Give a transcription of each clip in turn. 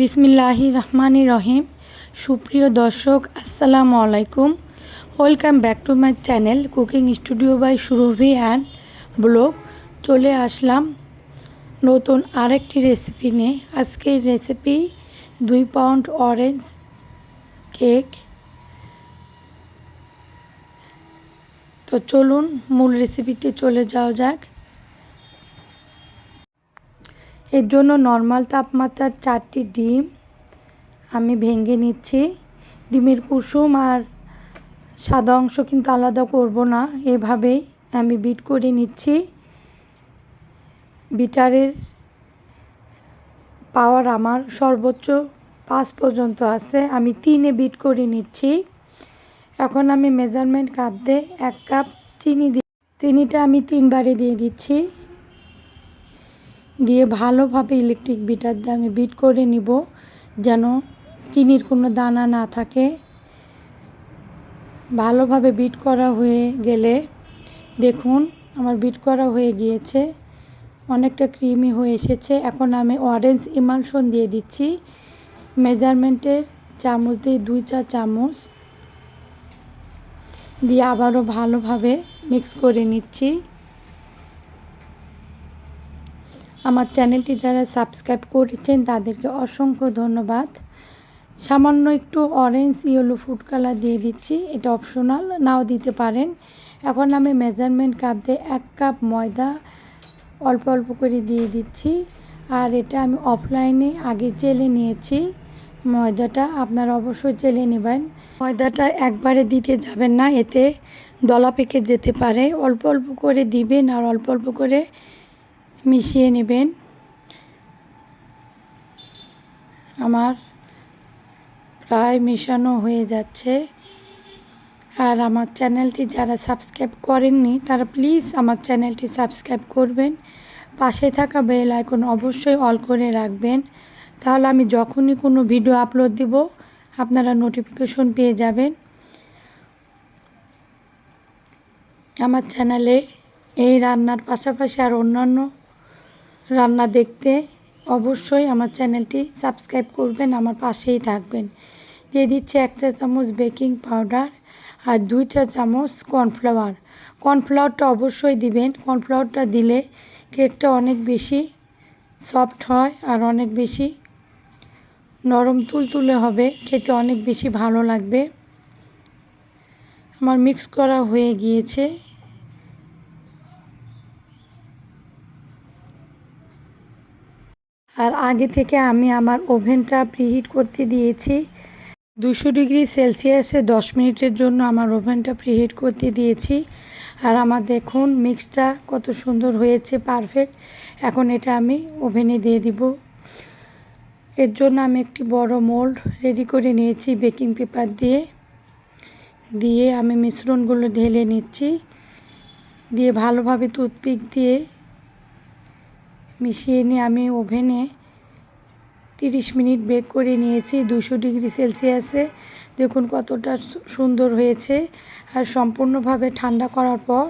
বিসমিল্লাহি রহমানি রহিম সুপ্রিয় দর্শক, আসসালামু আলাইকুম। Welcome back to my channel cooking studio by Surabhi and blog. চলে আসলাম নতুন আরেকটি রেসিপি নিয়ে। আজকের রেসিপি দুই পাউন্ড অরেঞ্জ কেক। তো চলুন মূল রেসিপিতে চলে যাওয়া যাক। এর জন্য নর্মাল তাপমাত্রার চারটি ডিম আমি ভেঙে নিচ্ছি। ডিমের কুসুম আর সাদা অংশ কিন্তু আলাদা করব না, এভাবেই আমি বিট করে নিচ্ছি। বিটারের পাওয়ার আমার সর্বোচ্চ পাঁচ পর্যন্ত আছে, আমি তিনে বিট করে নিচ্ছি। এখন আমি মেজারমেন্ট কাপ দিয়ে এক কাপ চিনি দিই চিনিটা আমি তিনবারে দিয়ে দিচ্ছি। দিয়ে ভালোভাবে ইলেকট্রিক বিটার দিয়ে আমি বিট করে নিব যেন চিনির কোনো দানা না থাকে। ভালোভাবে বিট করা হয়ে গেলে দেখুন আমার বিট করা হয়ে গিয়েছে, অনেকটা ক্রিমি হয়ে এসেছে। এখন আমি অরেঞ্জ ইমালশন দিয়ে দিচ্ছি, মেজারমেন্টের চামচ দিয়ে দুই চা চামচ দিয়ে আবারও ভালোভাবে মিক্স করে নিচ্ছি। আমার চ্যানেলটি যারা সাবস্ক্রাইব করেছেন তাদেরকে অসংখ্য ধন্যবাদ। সামান্য একটু অরেঞ্জ ইয়েলো ফুড কালার দিয়ে দিচ্ছি। এটা অপশনাল নাও দিতে পারেন। এখন আমি মেজারমেন্ট কাপ দিয়ে এক কাপ ময়দা অল্প অল্প করে দিয়ে দিচ্ছি। আর এটা আমি অফলাইনে আগে জেলে নিয়েছি। ময়দাটা আপনারা অবশ্যই জেলে নেবেন। ময়দাটা একবারে দিতে যাবেন না, এতে দলা পেকে যেতে পারে। অল্প অল্প করে দিবেন আর অল্প অল্প করে মিশিয়ে নেবেন। আমার প্রায় মেশানো হয়ে যাচ্ছে। আর আমার চ্যানেলটি যারা সাবস্ক্রাইব করেননি, তারা প্লিজ আমার চ্যানেলটি সাবস্ক্রাইব করবেন। পাশে থাকা বেল আইকন অবশ্যই অল করে রাখবেন। তাহলে আমি যখনই কোনো ভিডিও আপলোড দিব, আপনারা নোটিফিকেশন পেয়ে যাবেন। আমার চ্যানেলে এই রান্নার পাশাপাশি আর অন্যান্য রান্না দেখতে অবশ্যই আমার চ্যানেলটি সাবস্ক্রাইব করবেন, আমার পাশেই থাকবেন। দিয়ে দিচ্ছি এক চা চামচ বেকিং পাউডার আর দুই চা চামচ কর্নফ্লাওয়ার। কর্নফ্লাওয়ারটা অবশ্যই দিবেন, কর্নফ্লাওয়ারটা দিলে কেকটা অনেক বেশি সফট হয় আর অনেক বেশি নরম তুলতুলে হবে, খেতে অনেক বেশি ভালো লাগবে। আমার মিক্স করা হয়ে গিয়েছে। আর আগে থেকে আমি আমার ওভেনটা প্রিহিট করতে দিয়েছি। দুশো ডিগ্রি সেলসিয়াসে দশ মিনিটের জন্য আমার ওভেনটা প্রিহিট করতে দিয়েছি। আর আমার দেখুন, মিক্সটা কত সুন্দর হয়েছে, পারফেক্ট। এখন এটা আমি ওভেনে দিয়ে দিব। এর জন্য আমি একটি বড় মোল্ড রেডি করে নিয়েছি বেকিং পেপার দিয়ে। দিয়ে আমি মিশ্রণগুলো ঢেলে নিচ্ছি। দিয়ে ভালোভাবে টুথপিক দিয়ে মিশিয়ে নিয়ে আমি ওভেনে তিরিশ মিনিট বেক করে নিয়েছি, দুশো ডিগ্রি সেলসিয়াসে। দেখুন কতটা সুন্দর হয়েছে। আর সম্পূর্ণভাবে ঠান্ডা করার পর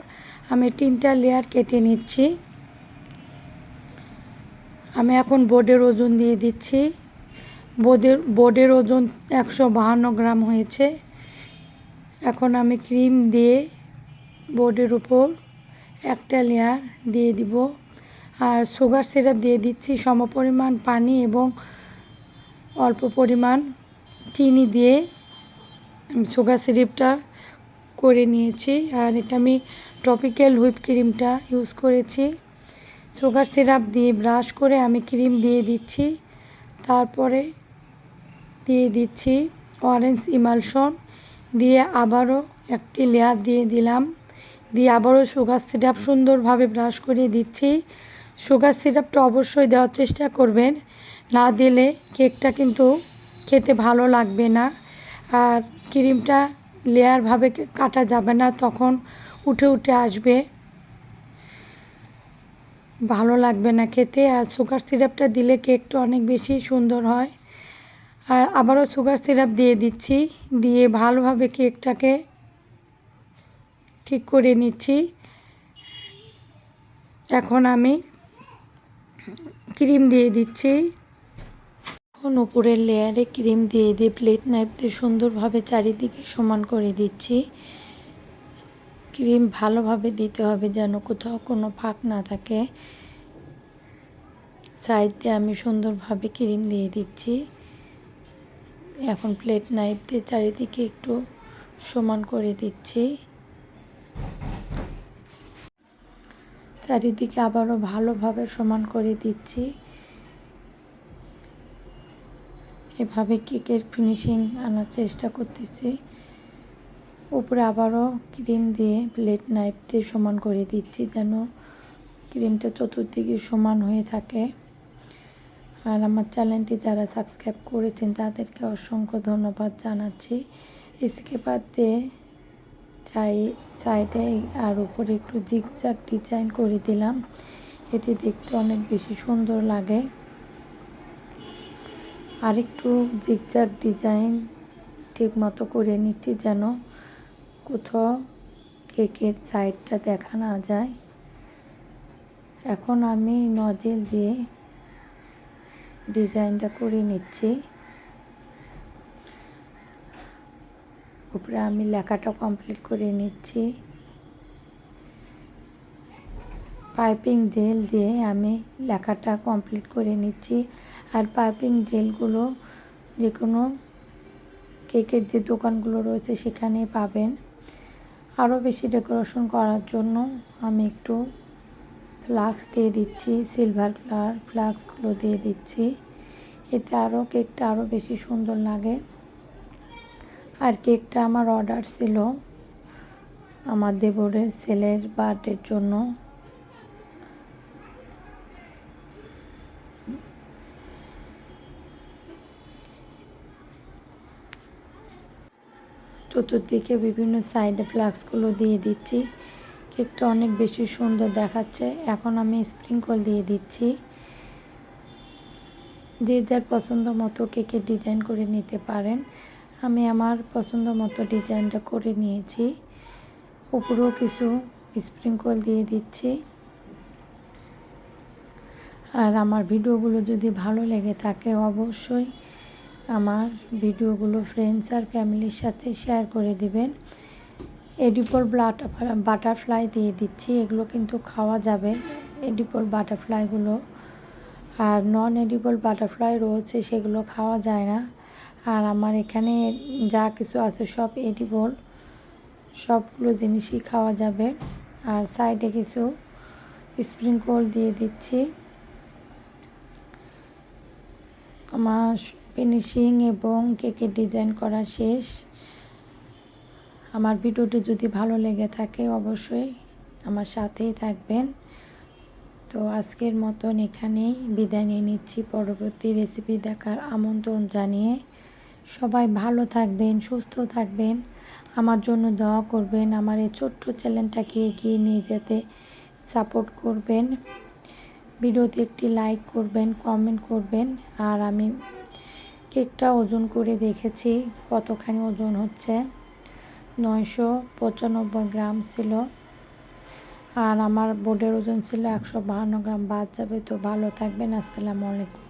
আমি তিনটা লেয়ার কেটে নিচ্ছি। আমি এখন বোর্ডের ওজন দিয়ে দিচ্ছি। বোর্ডের বোর্ডের ওজন একশো বাহান্ন গ্রাম হয়েছে। এখন আমি ক্রিম দিয়ে বোর্ডের উপর একটা লেয়ার দিয়ে দিব। আর সুগার সিরাপ দিয়ে দিচ্ছি। সমপরিমাণ পানি এবং অল্প পরিমাণ চিনি দিয়ে সুগার সিরাপটা করে নিয়েছি। আর এটা আমি টপিক্যাল হুইপ ক্রিমটা ইউজ করেছি। সুগার সিরাপ দিয়ে ব্রাশ করে আমি ক্রিম দিয়ে দিচ্ছি। তারপরে দিয়ে দিচ্ছি অরেঞ্জ ইমালশন। দিয়ে আবারও একটি লেয়ার দিয়ে দিলাম। দিয়ে আবারও সুগার সিরাপ সুন্দরভাবে ব্রাশ করে দিচ্ছি। সুগার সিরাপটা অবশ্যই দেওয়ার চেষ্টা করবেন। না দিলে কেকটা কিন্তু খেতে ভালো লাগবে না। আর ক্রিমটা লেয়ারভাবে কাটা যাবে না, তখন উঠে উঠে আসবে। ভালো লাগবে না খেতে। আর সুগার সিরাপটা দিলে কেকটা অনেক বেশি সুন্দর হয়। আর আবারও সুগার সিরাপ দিয়ে দিচ্ছি। দিয়ে ভালোভাবে কেকটাকে ঠিক করে নিচ্ছি। এখন আমি ক্রিম দিয়ে দিচ্ছি। এখন উপরের লেয়ারে ক্রিম দিয়ে দিয়ে প্লেট নাইফ দিয়ে সুন্দরভাবে চারিদিকে সমান করে দিচ্ছি। ক্রিম ভালোভাবে দিতে হবে যেন কোথাও কোনো ফাঁক না থাকে। সাইড দিয়ে আমি সুন্দরভাবে ক্রিম দিয়ে দিচ্ছি। এখন প্লেট নাইফ দিয়ে চারিদিকে একটু সমান করে দিচ্ছি। চারিদিকে আবারও ভালোভাবে সমান করে দিচ্ছি। এভাবে কেকের ফিনিশিং আনার চেষ্টা করতেছি। উপরে আবারও ক্রিম দিয়ে প্লেট নাইফ দিয়ে সমান করে দিচ্ছি যেন ক্রিমটা চতুর্দিকে সমান হয়ে থাকে। আর আমার চ্যানেলটি যারা সাবস্ক্রাইব করেছেন তাদেরকে অসংখ্য ধন্যবাদ জানাচ্ছি। স্কেপার দিয়ে চাই সাইডে আর উপরে একটু জিগজাগ ডিজাইন করে দিলাম। এতে দেখতে অনেক বেশি সুন্দর লাগে। আর একটু জিগজাগ ডিজাইন ঠিক মতো করে নিচ্ছি যেন কোথাও কেকের সাইডটা দেখা না যায়। এখন আমি নজেল দিয়ে ডিজাইনটা করে নিচ্ছি। উপরে আমি লেখাটা কমপ্লিট করে নিচ্ছি। পাইপিং জেল দিয়ে আমি লেখাটা কমপ্লিট করে নিচ্ছি। আর পাইপিং জেলগুলো যে কোনো কেকের যে দোকানগুলো রয়েছে সেখানে পাবেন। আরও বেশি ডেকোরেশন করার জন্য আমি একটু ফ্লাক্স দিয়ে দিচ্ছি সিলভার কালার ফ্লাক্সগুলো দিয়ে দিচ্ছি। এতে আরও কেকটা আরও বেশি সুন্দর লাগে। আর কেকটা আমার অর্ডার ছিল আমার দেবরের ছেলের বার্থডের জন্য। চতুর্দিকে বিভিন্ন সাইডে ফ্লাক্সগুলো দিয়ে দিচ্ছি। কেকটা অনেক বেশি সুন্দর দেখাচ্ছে। এখন আমি স্প্রিঙ্কল দিয়ে দিচ্ছি। যে যার পছন্দ মতো কেকের ডিজাইন করে নিতে পারেন। আমি আমার পছন্দ মতো ডিজাইনটা করে নিয়েছি। উপরেও কিছু স্প্রিঙ্কল দিয়ে দিচ্ছি। আর আমার ভিডিওগুলো যদি ভালো লেগে থাকে অবশ্যই আমার ভিডিওগুলো ফ্রেন্ডস আর ফ্যামিলির সাথে শেয়ার করে দিবেন। এডিপল বাটারফ্লাই দিয়ে দিচ্ছি, এগুলো কিন্তু খাওয়া যাবে এডিপোর বাটারফ্লাইগুলো আর নন এডিবল বাটারফ্লাই রয়েছে, সেগুলো খাওয়া যায় না। আর আমার এখানে যা কিছু আছে সব এডিবল সবগুলো জিনিসই খাওয়া যাবে। আর সাইডে কিছু স্প্রিংকল দিয়ে দিচ্ছি। আমার ফিনিশিং এবং কেকের ডিজাইন করা শেষ। আমার ভিডিওটি যদি ভালো লেগে থাকে অবশ্যই আমার সাথেই থাকবেন। তো আজকের মতন এখানেই বিদায় নিয়ে নিচ্ছি। পরবর্তী রেসিপি দেখার আমন্ত্রণ জানিয়ে সবাই ভালো থাকবেন, সুস্থ থাকবেন। আমার জন্য দোয়া করবেন, আমার এই ছোট্ট চ্যানেলটাকে এগিয়ে নিয়ে যেতে সাপোর্ট করবেন। ভিডিওতে একটি লাইক করবেন, কমেন্ট করবেন। আর আমি কেকটা ওজন করে দেখেছি, কতখানি ওজন হচ্ছে। নয়শো পঁচানব্বই গ্রাম ছিল। আর আমার বোর্ডের ওজন ছিল একশো বাহান্ন গ্রাম, বাদ যাবে। তো ভালো থাকবেন, আসসালামু আলাইকুম।